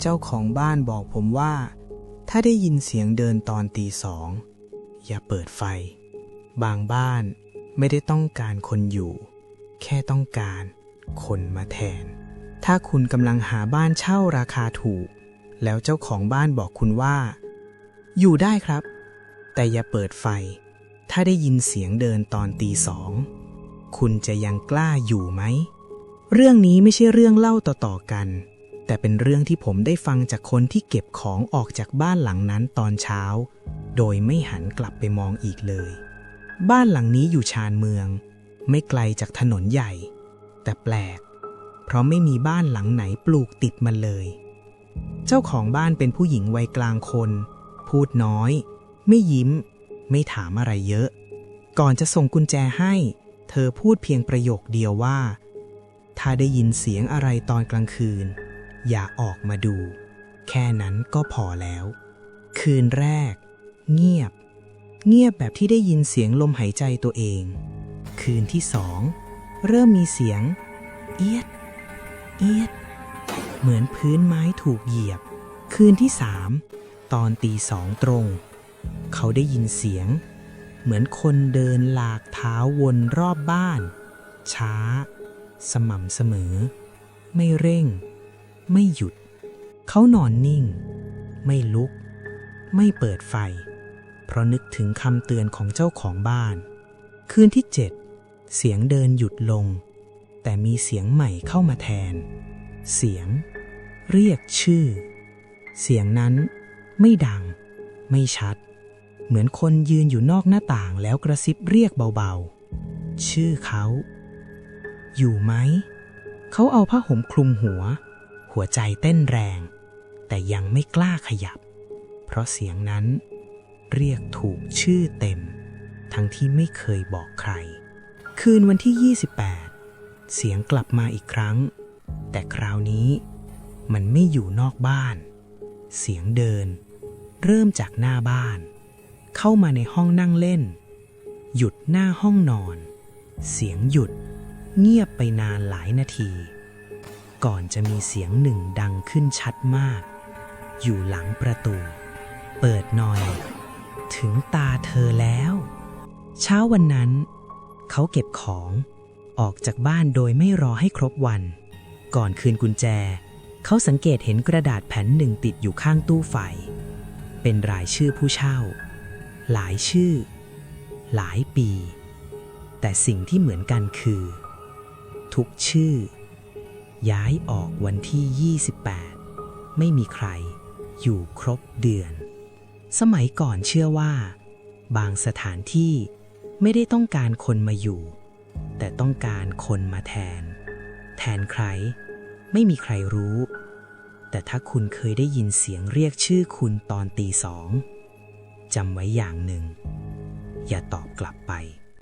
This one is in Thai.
เจ้าของบ้านบอกผมว่า ถ้าได้ยินเสียงเดินตอนตีสอง อย่าเปิดไฟ บางบ้านไม่ได้ต้องการคนอยู่ แค่ต้องการคนมาแทน ถ้าคุณกำลังหาบ้านเช่าราคาถูก แล้วเจ้าของบ้านบอกคุณว่า อยู่ได้ครับ แต่อย่าเปิดไฟ ถ้าได้ยินเสียงเดินตอนตีสอง คุณจะยังกล้าอยู่ไหม เรื่องนี้ไม่ใช่เรื่องเล่าต่อๆกัน แต่เป็นเรื่องที่ผมได้ฟังจากคนที่เก็บของออกจากบ้านหลังนั้นตอนเช้า โดยไม่หันกลับไปมองอีกเลย บ้านหลังนี้อยู่ชานเมือง ไม่ไกลจากถนนใหญ่ แต่แปลก เพราะไม่มีบ้านหลังไหนปลูกติดมันเลย เจ้าของบ้านเป็นผู้หญิงวัยกลางคน พูดน้อย ไม่ยิ้ม ไม่ถามอะไรเยอะ ก่อนจะส่งกุญแจให้ เธอพูดเพียงประโยคเดียวว่า ถ้าได้ยินเสียงอะไรตอนกลางคืน อย่าออกมาดู แค่นั้นก็พอแล้ว คืนแรก เงียบ เงียบแบบที่ได้ยินเสียงลมหายใจตัวเอง คืนที่สองเริ่มมีเสียง เอียด เอียด เหมือนพื้นไม้ถูกเหยียบ คืนที่สามตอนตีสองตรง เขาได้ยินเสียง เหมือนคนเดินหลากเท้าวนรอบบ้าน ช้า สม่ำเสมอ ไม่เร่ง ไม่หยุด เขานอนนิ่ง ไม่ลุก ไม่เปิดไฟ เพราะนึกถึงคำเตือนของเจ้าของบ้าน คืนที่เจ็ดเสียงเดินหยุดลง แต่มีเสียงใหม่เข้ามาแทน เสียง เรียกชื่อ เสียงนั้นไม่ดัง ไม่ชัด เหมือนคนยืนอยู่นอกหน้าต่างแล้วกระซิบเรียกเบาๆ ชื่อเขา อยู่ไหม เขาเอาผ้าห่มคลุมหัว หัวใจเต้นแรง แต่ยังไม่กล้าขยับ เพราะเสียงนั้นเรียกถูกชื่อเต็ม ทั้งที่ไม่เคยบอกใคร คืนวันที่ 28 เสียงกลับมาอีกครั้ง แต่คราวนี้มันไม่อยู่นอกบ้าน เสียงเดิน เริ่มจากหน้าบ้าน เข้ามาในห้องนั่งเล่น หยุดหน้าห้องนอน เสียงหยุด เงียบไปนานหลายนาที ก่อนจะมีเสียงหนึ่งดังขึ้นชัดมาก อยู่หลังประตู เปิดหน่อย ถึงตาเธอแล้ว เช้าวันนั้น เขาเก็บของออกจากบ้านโดยไม่รอให้ครบวัน ก่อนคืนกุญแจ เขาสังเกตเห็นกระดาษแผ่นหนึ่งติดอยู่ข้างตู้ไฟ เป็นรายชื่อผู้เช่า หลายชื่อ หลายปี แต่สิ่งที่เหมือนกันคือ ทุกชื่อ ย้ายออกวันที่ 28 ไม่มีใครอยู่ครบเดือน สมัยก่อนเชื่อว่า บางสถานที่ไม่ได้ต้องการคนมาอยู่ แต่ต้องการคนมาแทน แทนใคร ไม่มีใครรู้ แต่ถ้าคุณเคยได้ยินเสียงเรียกชื่อคุณตอนตีสองจำไว้อย่างหนึ่ง อย่าตอบกลับไป